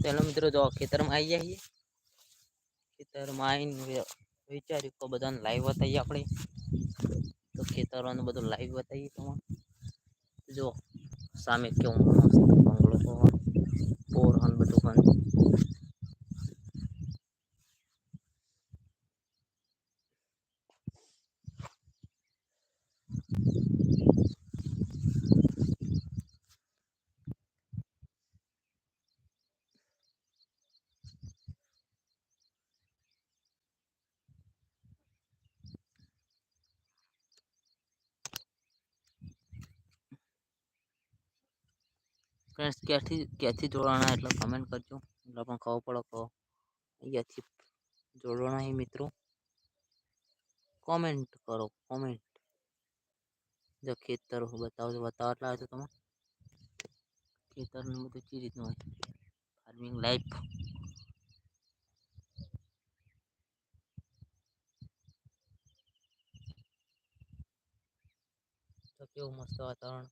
પેલો મિત્રો, જો ખેતરમાં આવી જઈએ ખેતરમાં આવીને વિચાર્યું તો બધાને લાઈવ બતાવીએ આપણે. તો ખેતરોનું બધું લાઈવ બતાવીએ તમારે. જો સામે કેવું મસ્ત બંગલો બધું હન ફ્રેન્ડ્સ ક્યાંથી ક્યાંથી જોડાણા એટલે કમેન્ટ કરજો એટલે પણ ખબર પડે કહો અહીંયાથી જોડવાના છે મિત્રો કોમેન્ટ કરો કોમેન્ટ જો ખેતર બતાવો તો બતાવો એટલે આવે તો તમે ખેતરનું બધું કઈ રીતનું હોય ફાર્મિંગ લાઈફ તો કેવું મસ્ત વાતાવરણ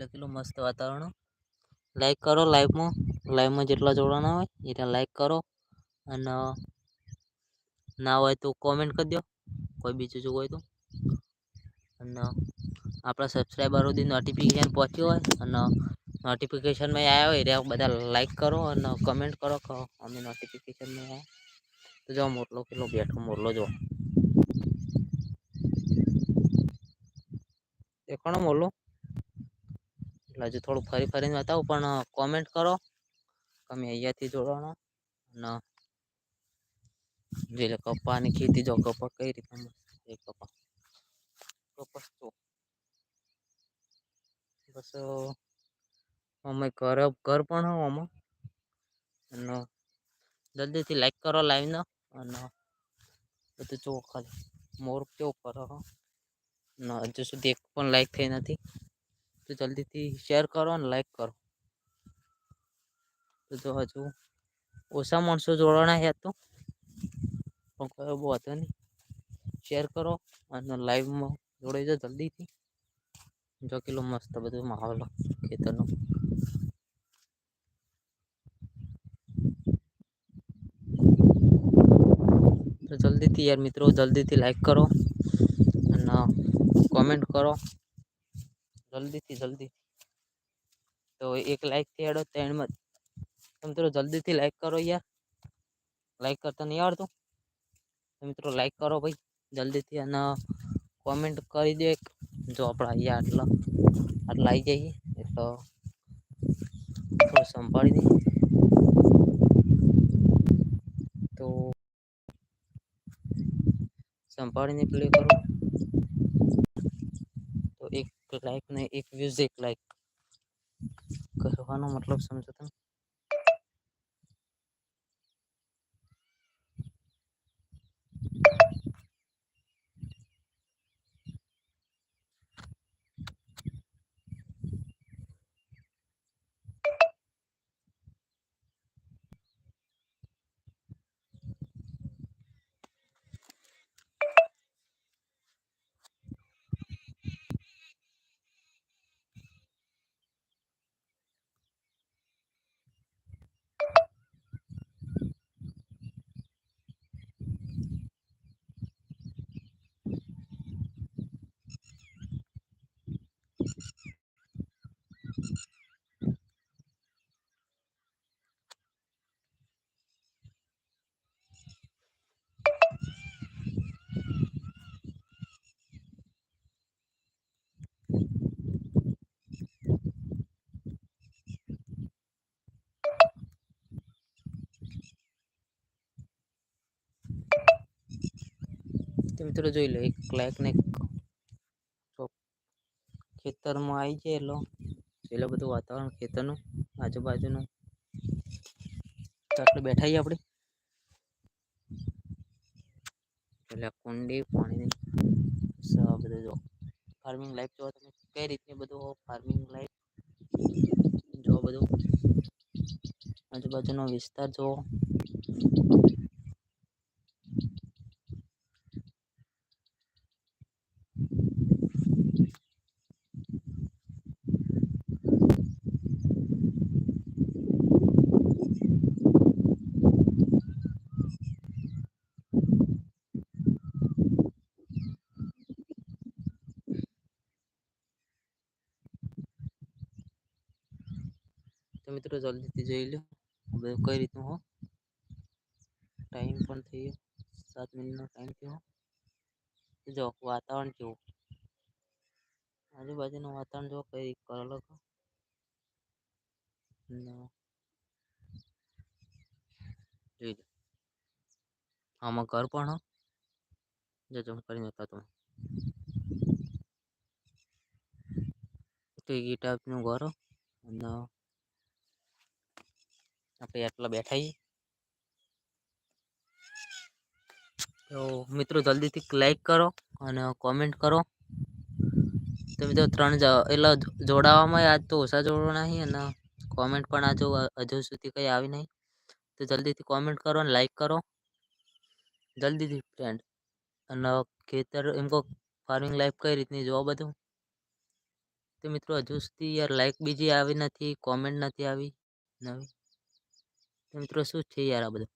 લખેલું મસ્ત વાતાવરણ. લાઈક કરો લાઈવમાં લાઈવમાં જેટલા જોડાના હોય એટલા લાઈક કરો. અને ના હોય તો કોમેન્ટ કરી દો. કોઈ બીજું જો હોય તો. અને આપણા સબસ્ક્રાઈબરો સુધી નોટિફિકેશન પહોંચ્યું હોય અને નોટિફિકેશનમાં આવ્યા હોય એટલે બધા લાઈક કરો અને કમેન્ટ કરો કહો અમે નોટિફિકેશનમાં આવ્યા તો જો મોટલો કેટલો બેઠો મોટલો જો. દેખાણો મોરલો? એટલે હજુ થોડું ફરી ફરીને બતાવું, પણ કોમેન્ટ કરો. તમે અહીંયાથી જોડવાનો અને જે કપાની ખેતી જો કપા કઈ રીતે કપા કપાસ તો બસ અમે ઘર ઘર પણ હો આમાં. અને જલ્દીથી લાઈક કરો લાઈવનો અને બધું જુઓ ખાલી. મોર કેવો કરો હો. ના હજુ સુધી એક પણ લાઈક થઈ નથી. તો જલ્દીથી શેર કરો અને લાઈક કરો. તો જો હજુ ઓછા માણસો જોડવાના છે તો પણ કોઈ બહુ હતો નહીં. શેર કરો અને લાઈવમાં જોડાઈ જાઓ જલ્દીથી. જો કેટલો મસ્ત બધું માહોલ ખેતરનો. તો જલ્દીથી યાર મિત્રો, જલ્દીથી લાઈક કરો અને કોમેન્ટ કરો. જલ્દીથી જલ્દી. તો એક લાઇકથી હેડો ત્રણમાં મિત્રો જલ્દીથી લાઈક કરો યાર. લાઈક કરતા નહીં આવડતું. મિત્રો લાઈક કરો ભાઈ. જલ્દીથી અને કોમેન્ટ કરી દો એક. જો આપણે અહીંયા આટલા આટલા આવી જઈએ તો થોડું સંભાળી દઈએ તો સંભાળીને પ્લે કરો. તો લાઈક ને એક વ્યૂઝ એક લાઈક કરવાનો મતલબ સમજો તમે? તો મિત્રો જોઈ લો, એક લાઈક ને ખેતરમાં આવી જાય એટલો એટલે બધું વાતાવરણ ખેતરનું, આજુબાજુનું. તો આપણે બેઠા આપણે. એટલે કુંડી, પાણીની બધું જો. ફાર્મિંગ લાઈફ જોવા તમે, કઈ રીતની બધું ફાર્મિંગ લાઈફ જો બધું. આજુબાજુનો વિસ્તાર જુઓ મિત્રો જલ્દીથી જોઈ લો બધું કઈ રીતનું હો ટાઈમ પણ થઈ ગયો સાત મિનિટનો ટાઈમ થયો જો વાતાવરણ કેવું આજુબાજુનું વાતાવરણ જો કઈ અલગ જોઈ લો આમાં ઘર પણ જો જમ કરીને હતા તમે તો એ ટાઈપનું ઘર અને આપણે એટલા બેઠા છીએ તો મિત્રો, જલ્દીથી લાઈક કરો અને કોમેન્ટ કરો. તો મિત્રો, ત્રણ એટલે જોડાવામાં આજ તો ઓછા જોડો નહીં અને કોમેન્ટ પણ આજો હજુ સુધી કંઈ આવી નહીં. તો જલ્દીથી કોમેન્ટ કરો અને લાઈક કરો. જલ્દીથી ફ્રેન્ડ અને ખેતર એમ કહો ફાર્મિંગ લાઈફ કઈ રીતની જોવા બધું? તો મિત્રો, હજુ સુધી યાર લાઈક બીજી આવી નથી કોમેન્ટ નથી આવી. નવી. તો મિત્રો, શું છે યાર આ બધું?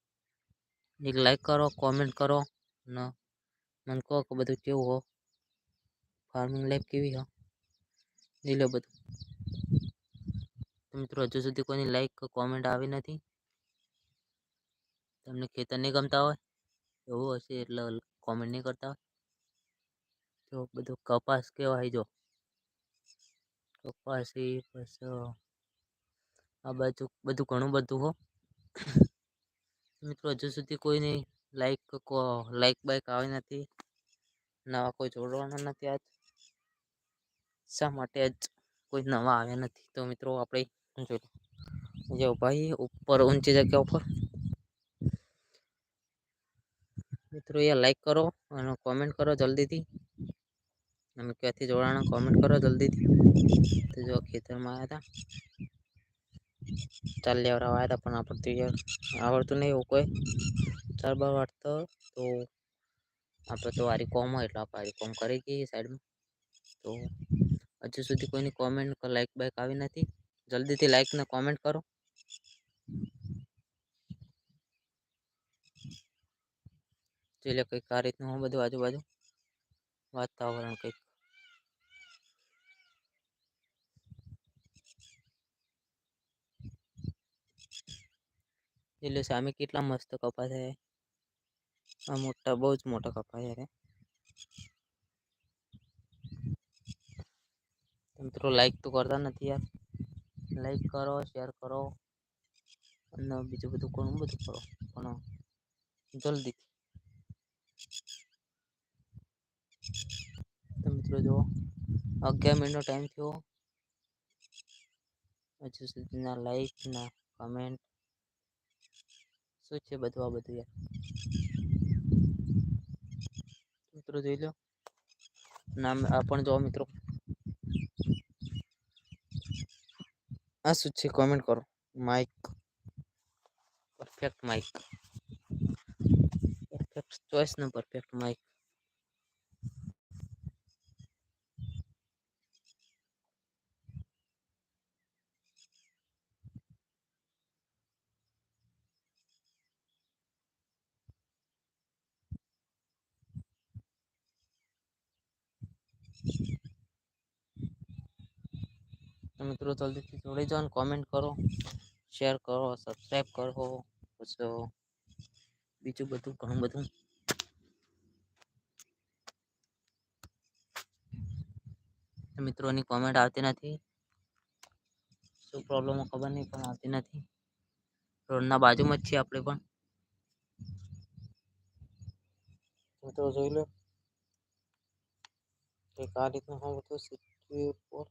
એક લાઈક કરો કોમેન્ટ કરો અને મને કહો કે બધું કેવું હો? ફાર્મિંગ લાઈફ કેવી હો? જોઈ લો બધું. તો મિત્રો, હજુ સુધી કોઈની લાઈક કોમેન્ટ આવી નથી? તમને ખેતર નહીં ગમતા હોય? એવું હશે એટલે કોમેન્ટ નહીં કરતા જો બધું કપાસ કહેવાય જો. કપાસી પછી આ બાજુ બધું ઘણું બધું હો. મિત્રો, હજુ સુધી કોઈની લાઈક લાઈક બાઈક આવી નથી. નવા કોઈ જોડવાના નથી આજ. શા માટે જ કોઈ નવા આવ્યા નથી? તો મિત્રો, આપણે જો ભાઈ ઉપર, ઊંચી જગ્યા ઉપર. મિત્રો એ લાઈક કરો અને કોમેન્ટ કરો જલ્દીથી. અમે ક્યાંથી જોડાણા કોમેન્ટ કરો જલ્દીથી. તો જો ખેતરમાં આવ્યા હતા. ચાલ લેવરા આવ્યા હતા પણ આપણે યાર આવડતું નહીં એવું કોઈ ચાર બાર વાટતો તો આપણે તો આરી કોમ હોય એટલે આપણે આરી કોમ કરી ગઈએ સાઈડમાં તો હજુ સુધી કોઈની કોમેન્ટ લાઈક બાઈક આવી નથી જલ્દીથી લાઈક ને કોમેન્ટ કરો એટલે કંઈક આ રીતનું હું બધું આજુબાજુ વાતાવરણ કંઈક એટલે સામે કેટલા મસ્ત કપા છે આ મોટા બહુ જ મોટા કપા છે મિત્રો લાઈક તો કરતા નથી યાર લાઈક કરો શેર કરો અને બીજું બધું ઘણું બધું કરો પણ જલ્દી તો મિત્રો જો અગિયાર મિનિટનો ટાઈમ થયો હજુ સુધીના લાઈક ના કમેન્ટ શું છે બધું આ બધું યાર મિત્રો જોઈ લો નામ આ પણ જો મિત્રો આ શું છે કોમેન્ટ કરો mic perfect mic perfect choice નો પરફેક્ટ માઇક તો મિત્રો જલ્દીથી જોડી જાઓ કોમેન્ટ કરો શેર કરો સબસ્ક્રાઈબ કરો પછી બીજું બધું ઘણું બધું મિત્રોની કોમેન્ટ આવતી નથી શું પ્રોબ્લેમ ખબર નહીં પણ આવતી નથી રોડના બાજુમાં જ છીએ આપણે પણ મિત્રો જોઈ લો એક આ રીતનું હું બધું સિક્યુર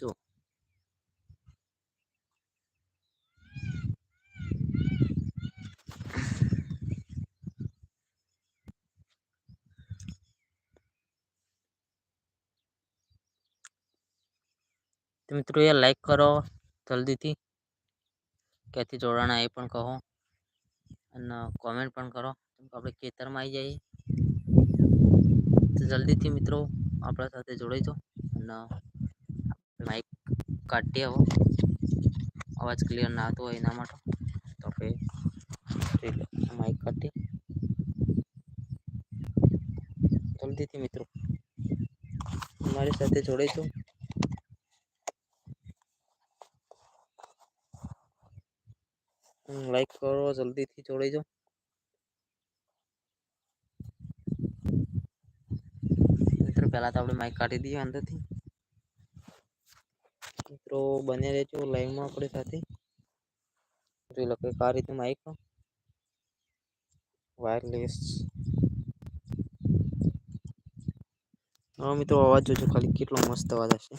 જો મિત્રો એ લાઈક કરો, જલ્દીથી. ક્યાંથી જોડાણા એ પણ કહો. અને કોમેન્ટ પણ કરો. આપણે ખેતરમાં આવી જઈએ. તો જલ્દીથી મિત્રો, આપણા સાથે જોડાઈ અને माइक कट हो आवाज़ क्लियर ना तो इना मत तो फिर माइक कटे जल्दी थी मित्रों। हमारे साथ जोड़े तो। हम्म, लाइक करो, जल्दी थी जोड़े जो। पहला तो अपने माइक काटी दिए अंदर थी। મિત્રો બને રહેજો લાઈવમાં આપણે સાથે. જોઈ લો આ રીતે માઈક વાયરલેસ હા મિત્રો અવાજ જોજો ખાલી. કેટલો મસ્ત અવાજ હશે.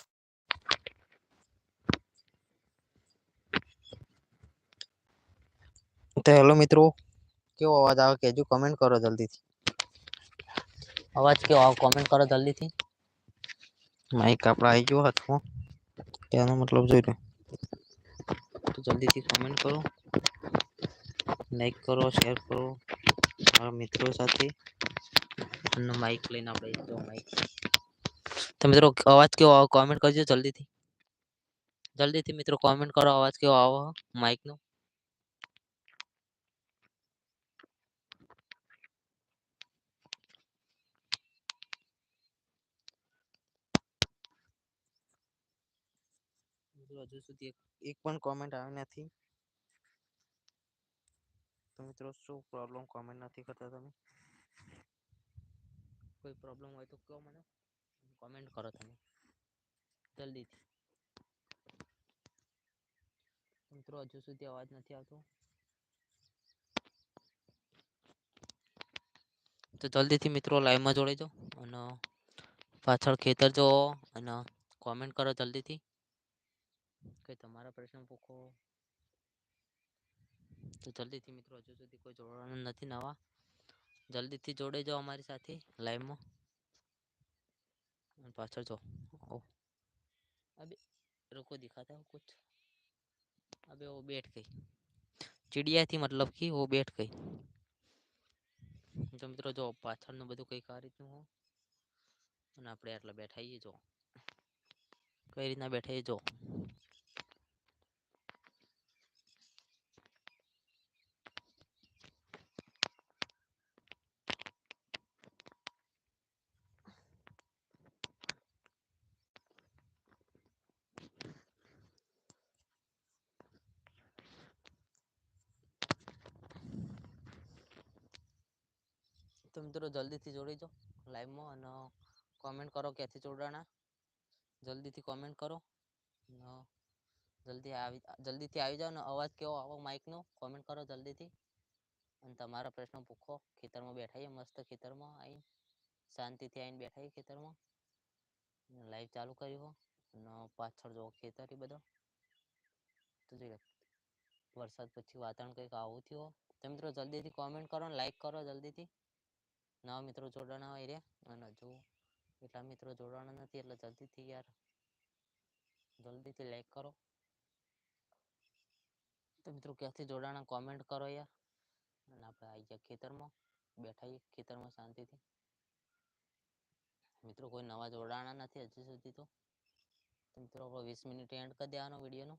તો હેલો મિત્રો. કેવો અવાજ આવે કહેજો હજુ કમેન્ટ કરો જલ્દીથી. અવાજ કેવો આવે? કોમેન્ટ કરો જલ્દીથી. માઈક આપણે આવી ગયો હાથમાં. તેનો મતલબ જોઈ લો તો જલ્દીથી કોમેન્ટ કરો લાઈક કરો શેર કરો મારા મિત્રો સાથે માઈક લઈને આપણે માઈક તો મિત્રો અવાજ કેવો આવે કોમેન્ટ કરજો જલ્દીથી જલ્દીથી મિત્રો કોમેન્ટ કરો અવાજ કેવો આવો માઈક હજુ સુધી એક પણ કોમેન્ટ આવી નથી તો મિત્રો શું પ્રોબ્લેમ કોમેન્ટ નથી કરતા તમે કોઈ પ્રોબ્લેમ હોય તો કહો મને કોમેન્ટ કરો તમે જલ્દીથી મિત્રો હજુ સુધી અવાજ નથી આવતો તો જલ્દીથી મિત્રો લાઈવમાં જોડાઈ જાઓ અને પાછળ ખેતર જો અને કોમેન્ટ કરો જલ્દીથી કે તમારા પ્રશ્ન પૂછો તો જલ્દીથી મિત્રો હજુ સુધી કોઈ જોડવાનું નથી નવા જલ્દીથી જોડાઈ જાઓ અમારી સાથે લાઈવમાં પાછળ જો अबे रुको दिखाता हूँ कुछ अबे वो बैठ गई चिड़िया थी मतलब कि वो बैठ गई તો મિત્રો જો પાછળનું બધું કઈક આ રીતનું હો અને આપણે આટલા બેઠાઈએ જો કઈ રીતના બેઠા જો જલ્દીથી જોડી જાઓ લાઈવમાં અને કોમેન્ટ કરો ક્યાંથી જોડાણા જલ્દીથી કોમેન્ટ કરો જલ્દી આવી જલ્દીથી આવી જાઓ ને અવાજ કેવો આવો માઇકનો કોમેન્ટ કરો જલ્દીથી અને તમારા પ્રશ્નો પૂછો ખેતરમાં બેઠાઈએ મસ્ત ખેતરમાં આવીને શાંતિથી આવીને બેઠાઈએ ખેતરમાં લાઈવ ચાલુ કર્યું અને પાછળ જો ખેતર એ બધો તો જોઈ વરસાદ પછી વાતાવરણ કંઈક આવું થયું તો મિત્રો જલ્દીથી કોમેન્ટ કરો લાઈક કરો જલ્દીથી નવા મિત્રો જોડાણા હોય રહ્યા અને જો એટલા મિત્રો જોડાણા નથી, એટલે જલ્દીથી યાર, જલ્દીથી લાઈક કરો. તો મિત્રો ક્યાંથી જોડાણા કોમેન્ટ કરો યાર. અને આપણે આવી ગયા ખેતરમાં, બેઠા ખેતરમાં શાંતિથી. મિત્રો કોઈ નવા જોડાણા નથી હજી સુધી તો. મિત્રો વીસ મિનિટ એન્ડ કરી દેવાનો વિડીયોનો.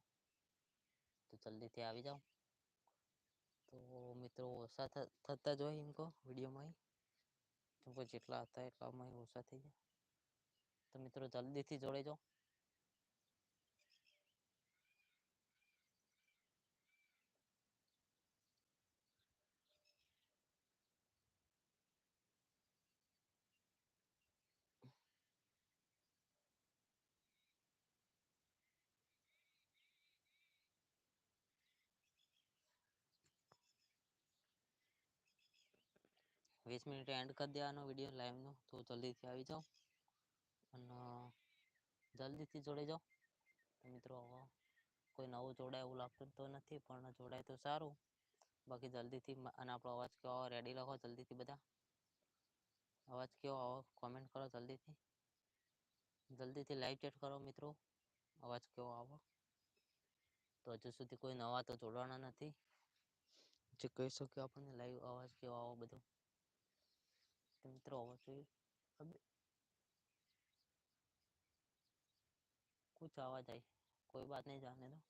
તો જલ્દીથી આવી જાઓ. તો મિત્રો ઓછા થતા જ હોય એમ કહો વિડીયોમાં જેટલા હતા એટલામાં ઓછા થઈ જાય તો મિત્રો જલ્દીથી જોડાઈ જાઓ વીસ મિનિટ એન્ડ કરી દેવાનો વીડિયો લાઈવનો તો જલ્દીથી આવી જાઓ અને, જલ્દીથી જોડાઈ જાઓ મિત્રો કોઈ નવું જોડાય એવું લાગતું તો નથી, પણ જોડાય તો સારું. બાકી જલ્દીથી અને આપણો અવાજ કેવો રેડી લખો જલ્દીથી બધા. અવાજ કેવો આવો કોમેન્ટ કરો જલ્દીથી. જલ્દીથી લાઈવ ચેટ કરો મિત્રો. અવાજ કેવો આવો. તો હજુ સુધી કોઈ નવા તો જોડવાના નથી. જે કહી શક્યો આપણને લાઈવ અવાજ કેવો આવો બધો. tym trovo अब कुछ आवाज़ आई कोई बात नहीं जाने दो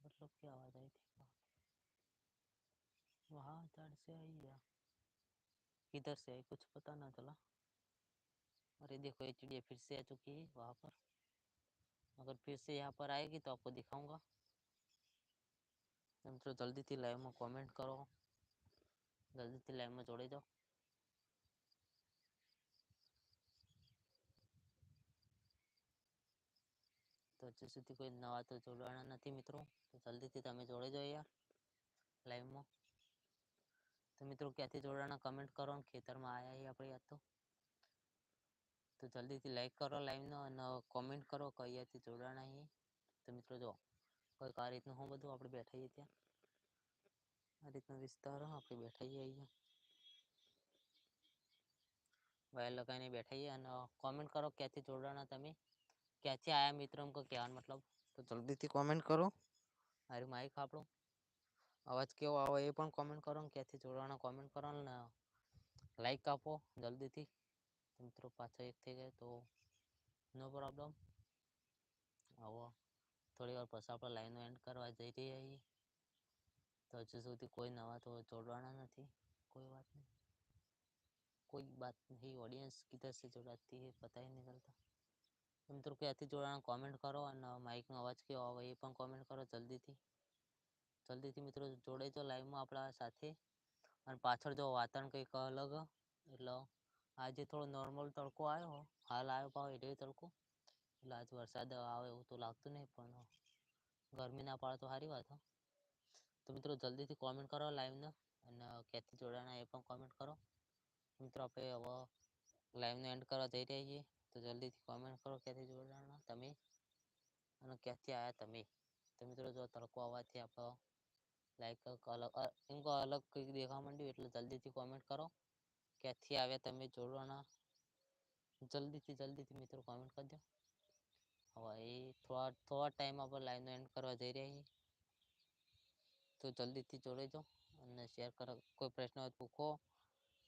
मतलब क्या आवाज़ आई थी वहाँ चढ़ से आई या किधर से आई कुछ पता ना चला अरे देखो ये चिड़िया फिर से आ चुकी है वहाँ पर अगर फिर से यहाँ पर आएगी तो आपको दिखाऊँगा तुम तो जल्दी थी लाइव में कमेंट करो। જલ્દીથી લાઈવમાં જોડી દો તો હજુ સુધી કોઈ નવા તો જોડવાના નથી મિત્રો. તો જલ્દીથી તમે જોડી દો યાર લાઈવમાં તો મિત્રો ક્યાંથી જોડાના કમેન્ટ કરો ખેતરમાં આવ્યા આપણે યાદ તો તો જલ્દીથી લાઈક કરો લાઈવનો અને કોમેન્ટ કરો કઈ યાદથી જોડાણા અહીં તો મિત્રો જો કોઈ આ રીતનું હું બધું આપણે બેઠાઈએ ત્યાં. આ રીતનો વિસ્તાર આપણે બેઠાઈએ અહીંયા વાયર લગાવીને બેઠાઈએ અને કોમેન્ટ કરો ક્યાંથી જોડાણા તમે ક્યાંથી આયા મિત્રો એમ કહેવાનો મતલબ તો જલ્દીથી કોમેન્ટ કરો મારી માઇક આપણો અવાજ કેવો આવે એ પણ કોમેન્ટ કરો ને ક્યાંથી જોડવાના કોમેન્ટ કરો ને લાઈક આપો જલ્દીથી મિત્રો પાછા એક થઈ ગયા તો નો પ્રોબ્લેમ આવો થોડી વાર પછી આપણે લાઈનનો એન્ડ કરવા જઈ રહ્યા છીએ તો હજુ સુધી કોઈ નવા તો જોડવાના નથી કોઈ વાત નહીં कोई बात नहीं ऑडियंस किधर से जोड़ाती है पता ही नहीं चलता મિત્રો ક્યાંથી જોડાણ કોમેન્ટ કરો અને માઇકનો અવાજ કેવો આવે એ પણ કોમેન્ટ કરો જલ્દીથી જલ્દીથી મિત્રો જોડે તો લાઈવમાં આપણા સાથે અને પાછળ જો વાતાવરણ કંઈક અલગ એટલે આજે થોડો નોર્મલ તડકો આવ્યો હાલ આવ્યો પાવ એટલે તડકો એટલે આજ વરસાદ આવે એવું તો લાગતું નહીં પણ ગરમી ના પાડે તો સારી વાત તો મિત્રો જલ્દીથી કોમેન્ટ કરો લાઈવને અને ક્યાંથી જોડાણા એ પણ કોમેન્ટ કરો મિત્રો આપણે હવે લાઈવનો એન્ડ કરવા જઈ રહ્યા છીએ તો જલ્દીથી કોમેન્ટ કરો ક્યાંથી જોડાણા તમે અને ક્યાંથી આવ્યા તમે તો મિત્રો જો તડકો આવવાથી આપણો લાઈક અલગ એમ કહો અલગ કંઈક દેખવા માંડ્યું એટલે જલ્દીથી કોમેન્ટ કરો ક્યાંથી આવ્યા તમે જોડવાના જલ્દીથી જલ્દીથી મિત્રો કોમેન્ટ કરી દો હવે એ થોડા થોડા ટાઈમ આપણે લાઈવનો એન્ડ કરવા જઈ રહ્યા છીએ તો જલ્દીથી જોડાઈ જાઓ અને શેર કરો. કોઈ પ્રશ્ન હોય પૂછો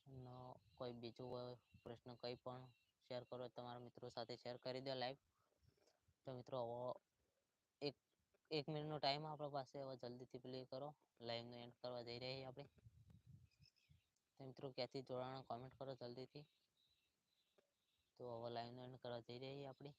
અને કોઈ બીજું પ્રશ્ન કંઈ પણ શેર કરો, તમારા મિત્રો સાથે શેર કરી દો લાઈવ તો મિત્રો, હવે એક એક મિનિટનો ટાઈમ આપણા પાસે. હવે જલ્દીથી પ્લે કરો. લાઈવનો એન્ડ કરવા જઈ રહ્યા આપણે. તો મિત્રો, ક્યાંથી જોડાણ? કોમેન્ટ કરો જલ્દીથી. તો હવે લાઈવનો એન્ડ કરવા જઈ રહ્યા છીએ આપણે.